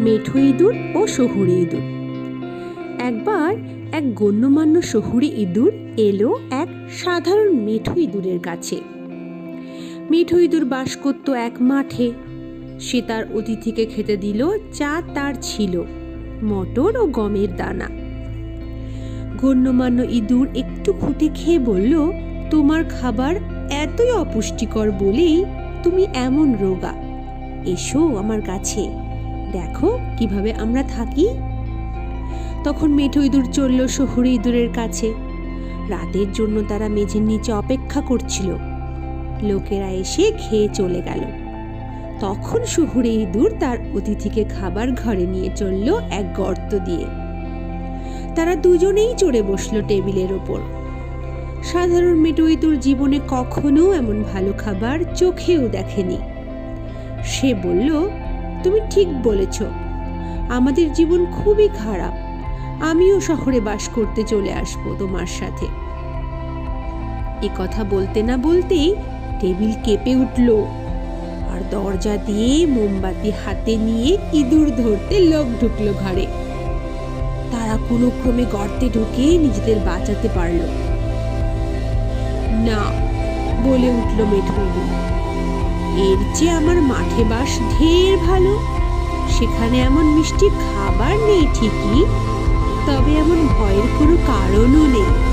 মেঠো ইঁদুর ও শহুরে ইঁদুর। একবার এক গণ্যমান্য শহুরে ইঁদুর এলো এক সাধারণ মেঠো ইঁদুরের কাছে। মেঠো ইঁদুর বাস করত এক মাঠে। সে তার অতিথিকে খেতে দিল, যা তার ছিল, মটর ও গমের দানা। গণ্যমান্য ইঁদুর একটু খুঁটে খেয়ে বলল, তোমার খাবার এতই অপুষ্টিকর বলেই তুমি এমন রোগা। এসো আমার কাছে। দেখো কীভাবে আমরা থাকি। তখন মেঠো ইঁদুর চলল শহুরে ইঁদুরের কাছে। রাতের জন্য তারা মেঝের নিচে অপেক্ষা করছিল। লোকেরা এসে খেয়ে চলে গেল। তখন শহুরে ইঁদুর তার অতিথিকে খাবার ঘরে নিয়ে চলল এক গর্ত দিয়ে। তারা দুজনেই চড়ে বসল টেবিলের ওপর। সাধারণ মেটো ইঁদুর জীবনে কখনো এমন ভালো খাবার চোখেও দেখেনি। সে বলল তুমি ঠিক বলেছ। আমাদের জীবন খুবই খারাপ। আমিও শহরে বাস করতে চলে আসব তোমার সাথে। এ কথা বলতে না বলতেই টেবিল কেঁপে উঠল আর দরজা দিয়ে মোমবাতি হাতে নিয়ে ইঁদুর ধরতে লোক ঢুকলো ঘরে। তারা কোনো ক্রমে গর্তে ঢুকে নিজেদের বাঁচাতে পারল। না, বলে উঠল মেঠো ইঁদুর এর যে আমার মাঠে বাস ঢের ভালো, সেখানে এমন মিষ্টি খাবার নেই ঠিকই, তবে এমন ভয়ের কোনো কারণও নেই।